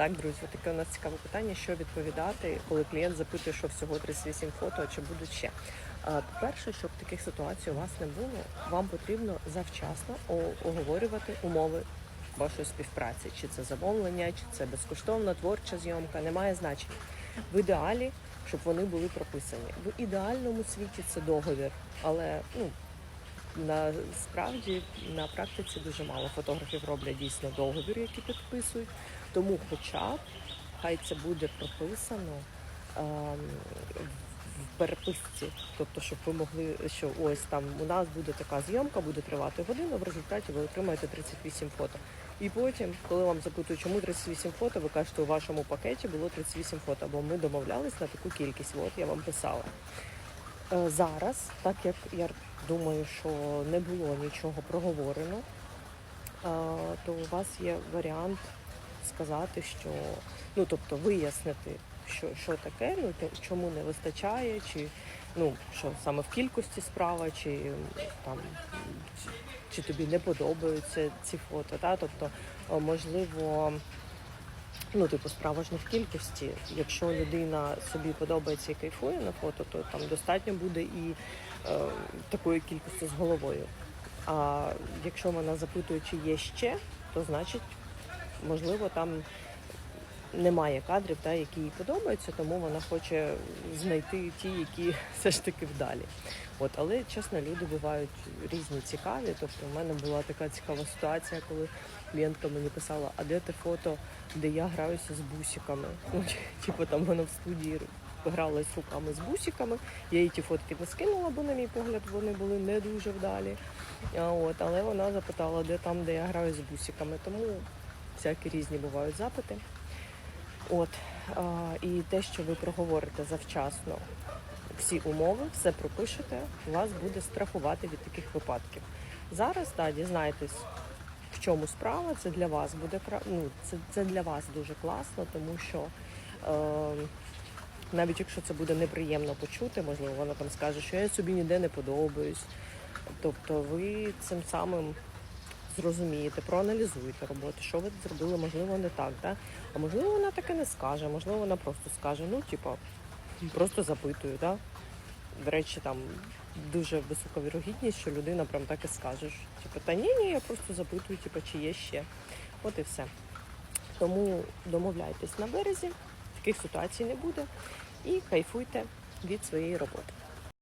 Так, друзі, таке у нас цікаве питання, що відповідати, коли клієнт запитує, що всього 38 фото, чи будуть ще. По-перше, щоб таких ситуацій у вас не було, вам потрібно завчасно оговорювати умови вашої співпраці. Чи це замовлення, чи це безкоштовна творча зйомка, немає значення. В ідеалі, щоб вони були прописані. В ідеальному світі це договір, але ну. Насправді на практиці дуже мало фотографів роблять дійсно договір, які підписують. Тому, хоча б хай це буде прописано ем, в переписці, тобто, щоб ви могли, що ось там у нас буде така зйомка, буде тривати годину, в результаті ви отримаєте 38 фото. І потім, коли вам запитують, чому 38 фото, ви кажете, у вашому пакеті було 38 фото, бо ми домовлялись на таку кількість. От я вам писала. Е, Зараз, так як я думаю, що не було нічого проговорено, е, то у вас є варіант сказати, що ну тобто вияснити, що, що таке, ну чому не вистачає, чи ну що саме в кількості справа, чи там чи, чи тобі не подобаються ці фото. Та? Тобто, е, можливо, ну, типу, не в кількості. Якщо людина собі подобається і кайфує на фото, то там достатньо буде і е, такої кількості з головою. А якщо вона запитує, чи є ще, то значить, можливо, там немає кадрів, та, які їй подобаються, тому вона хоче знайти ті, які все ж таки вдалі. От, але чесно, люди бувають різні цікаві. Тобто, в мене була така цікава ситуація, коли клієнтка мені писала, а де те фото, де я граюся з бусиками. Ну, типу там вона в студії гралась руками з бусиками. Я їй ті фотки не скинула, бо, на мій погляд, вони були не дуже вдалі. А, от, але вона запитала, де там, де я граю з бусиками. Тому всякі різні бувають запити. От, а, і те, що ви проговорите завчасно всі умови, все пропишете, вас буде страхувати від таких випадків. Зараз так, дізнайтесь, в чому справа, це для вас буде ну, це, це для вас дуже класно, тому що е, навіть якщо це буде неприємно почути, можливо, вона там скаже, що я собі ніде не подобаюсь. Тобто ви цим самим зрозумієте, проаналізуєте роботу, що ви зробили, можливо, не так, да? а можливо, вона таке не скаже, можливо, вона просто скаже, ну, типа, просто запитую, да? До речі, там дуже висока вірогідність, що людина прям так і скаже. Типу, та ні, ні, я просто запитую, типу, чи є ще. От і все. Тому домовляйтесь на березі, таких ситуацій не буде і кайфуйте від своєї роботи.